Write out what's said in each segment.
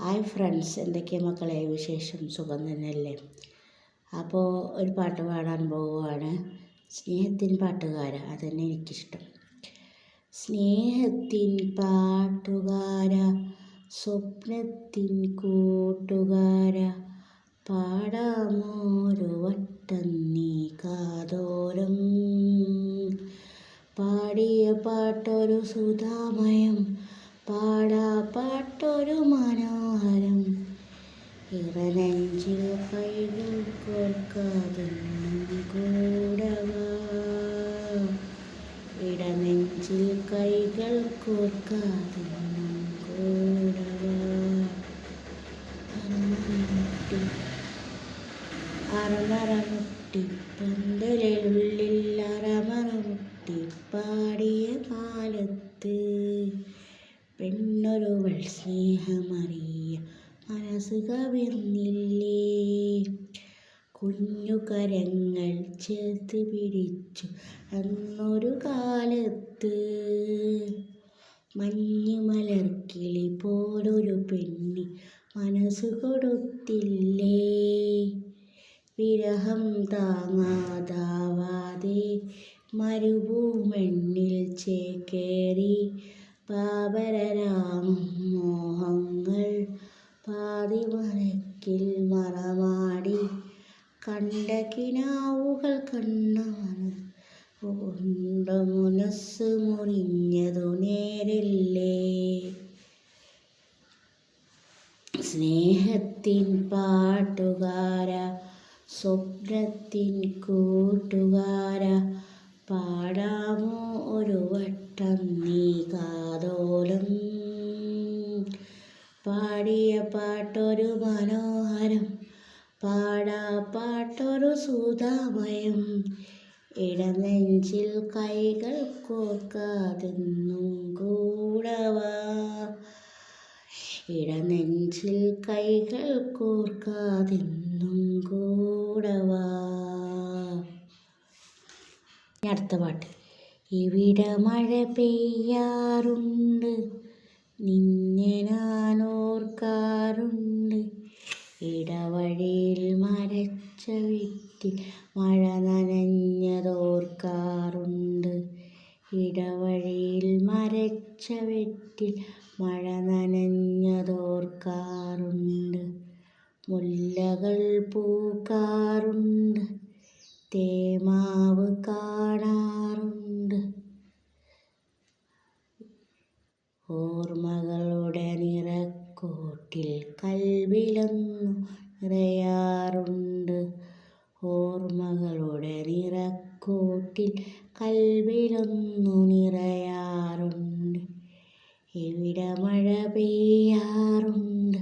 Hi friends എന്തൊക്കെയാണ് മക്കളെ? വിശേഷം സുഖം തന്നെയല്ലേ? അപ്പോൾ ഒരു പാട്ട് പാടാൻ പോവുകയാണ്. സ്നേഹത്തിൻ പാട്ടുകാര അതന്നെ എനിക്കിഷ്ടം. സ്നേഹത്തിൻ പാട്ടുകാര സ്വപ്നത്തിൻ കൂട്ടുകാര പാടാമോരു വട്ടം നീ കാതോരം. പാടിയ പാട്ടൊരു സുധാമയം കോർക്കാതെന്നും കൂടവാ. ഇടനെഞ്ചിൽ കൈകൾ കോർക്കാതെന്നും കൂടവാ. അമ്മമുട്ടി അറമറമുട്ടി പന്തലുള്ളിൽ അറമറമുട്ടി പാടിയ കാലത്ത്. പെണ്ണൊരുവൾ സ്നേഹമറിയ മനസ്സ് കവിർന്നില്ലേ. കുഞ്ഞു കരങ്ങൾ ചേർത്ത് പിടിച്ചു. അന്നൊരു കാലത്ത് മഞ്ഞുമലർക്കിളി പോലൊരു പെണ്ണി മനസ്സ് കൊടുത്തില്ലേ? വിരഹം താങ്ങാതാവാതെ മരുഭൂമെണ്ണിൽ ചേക്കേറി പാപരരാം മോഹങ്ങൾ പാതിമറക്കിൽ മറമാടി കണ്ട കിനാവുകൾ കണ്ണാണ്. ഉണ്ട മനസ്സ് മുറിഞ്ഞതു നേരില്ലേ. സ്നേഹത്തിൻ പാട്ടുകാര സ്വപ്നത്തിൻ കൂട്ടുകാര പാടാമോ ഒരു വട്ടം നീ കാതോലം. പാടിയ പാട്ടൊരു മനോഹരം പാടാ പാട്ടൊരു സുധാമയം ഇടനെഞ്ചിൽ കൈകൾ കോർക്കാതെന്നും കൂടവാ ഇടനെഞ്ചിൽ കൈകൾ കോർക്കാതെന്നും കൂടവാ അടുത്ത പാട്ട്. ഇവിടെ മഴ പെയ്യാറുണ്ട്. നിന്നെ ഞാൻ ഓർക്കാറുണ്ട്. ഇടവഴിയിൽ മരച്ച വിത്തിൽ മഴ നനഞ്ഞതോർക്കാറുണ്ട്. ഇടവഴിയിൽ മരച്ച വെട്ടിൽ മഴ നനഞ്ഞതോർക്കാറുണ്ട്. മുല്ലകൾ പൂക്കാറുണ്ട്. തേമാവ് നിറയാറുണ്ട് ഓർമ്മകളുടെ നിറക്കൂട്ടിൽ കൽവിലൊന്നു നിറയാറുണ്ട്. എവിടെ മഴ പെയ്യാറുണ്ട്?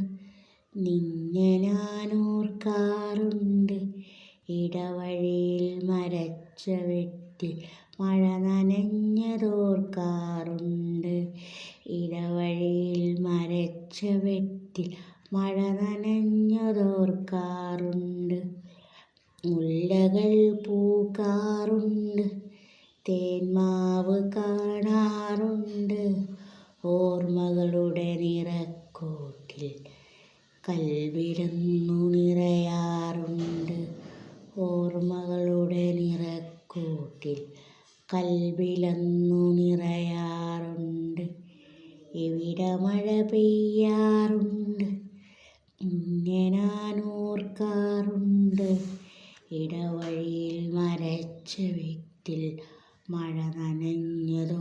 നിന്നെ ഞാൻ ഓർക്കാറുണ്ട് ഇടവഴിയിൽ മരച്ച വെട്ടി മഴ നനഞ്ഞതോർക്കാറുണ്ട്. ഇടവഴിയിൽ മരച്ച വെട്ടി മഴ നനഞ്ഞതോർക്കാറുണ്ട് മുല്ലകൾ പൂക്കാറുണ്ട്. തേന്മാവ് കാണാറുണ്ട്. ഓർമ്മകളുടെ നിറക്കൂട്ടിൽ കൽവിരുന്നു നിറയാറുണ്ട്. ഓർമ്മകളുടെ നിറക്കൂട്ടിൽ കൽവിലന്നു നിറയാറുണ്ട്. എവിടെ മഴ പെയ്യാറുണ്ട്? ഓർക്കാറുണ്ട് ഇടവഴിയിൽ മരച്ച വീട്ടിൽ മഴ നനഞ്ഞതോർക്കാറുണ്ട്.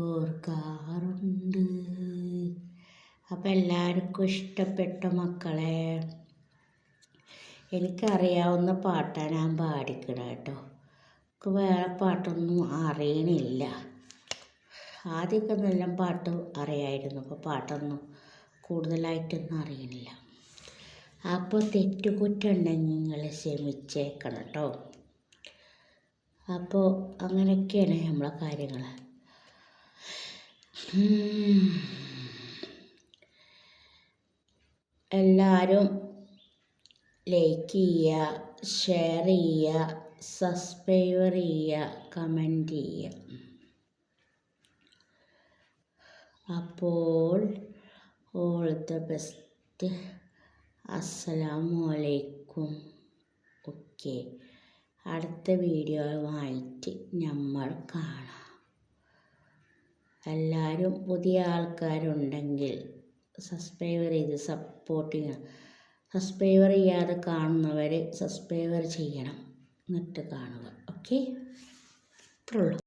അപ്പം എല്ലാവർക്കും ഇഷ്ടപ്പെട്ട മക്കളെ. എനിക്കറിയാവുന്ന പാട്ടാണ് ഞാൻ പാടിക്കണം കേട്ടോ. എനിക്ക് വേറെ പാട്ടൊന്നും അറിയണില്ല. ആദ്യമൊക്കെ നല്ല പാട്ട് അറിയായിരുന്നു. അപ്പോൾ പാട്ടൊന്നും കൂടുതലായിട്ടൊന്നും അറിയണില്ല. അപ്പോൾ തെറ്റുകുറ്റുണ്ടെങ്കിൽ നിങ്ങൾ ക്ഷമിച്ചേക്കണം കേട്ടോ അപ്പോൾ അങ്ങനെയൊക്കെയാണ് നമ്മളെ കാര്യങ്ങൾ എല്ലാവരും ലൈക്ക് ചെയ്യുക ഷെയർ ചെയ്യുക സബ്സ്ക്രൈബർ ചെയ്യുക കമന്റ് ചെയ്യുക. അപ്പോൾ ഓൾ ദ ബെസ്റ്റ് അസ്സലാമു അലൈക്കും ഓക്കെ. അടുത്ത വീഡിയോയുമായിട്ട് നമ്മൾ കാണാം. എല്ലാവരും പുതിയ ആൾക്കാരുണ്ടെങ്കിൽ സബ്സ്ക്രൈബർ ചെയ്ത് സപ്പോർട്ട് ചെയ്യണം. സബ്സ്ക്രൈബർ ചെയ്യാതെ കാണുന്നവർ സബ്സ്ക്രൈബർ ചെയ്യണം. എന്നിട്ട് കാണുക. ഓക്കെ? ഇത്രയുള്ളൂ